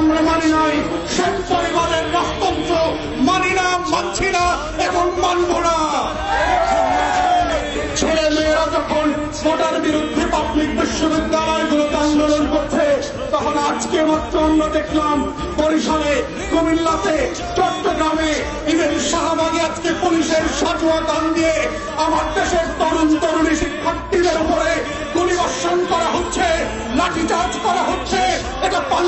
আমরা মানি নাই। শেখ পরিবারের রাজতন্ত্র মানি না, মানছি না এবং মানব না। ছেলে মেয়েরা যখন ভোটার বিরুদ্ধে পাবলিক বিশ্ববিদ্যালয়গুলোতে আন্দোলন করছে, তখন আজকে মাত্র আমরা দেখলাম বরিশালে, কুমিল্লাতে, চট্টগ্রামে ইভেন শাহবাগে আজকে পুলিশের সাজুয়া গান দিয়ে আমার দেশের তরুণ, তরুণী শিক্ষার্থীদের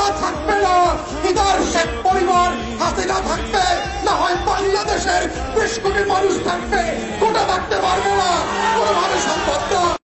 কোটা থাকবে না ইদার শেখ পরিবার হাসিনা থাকবে, না হয় বাংলাদেশের বিশ কোটি মানুষ থাকবে।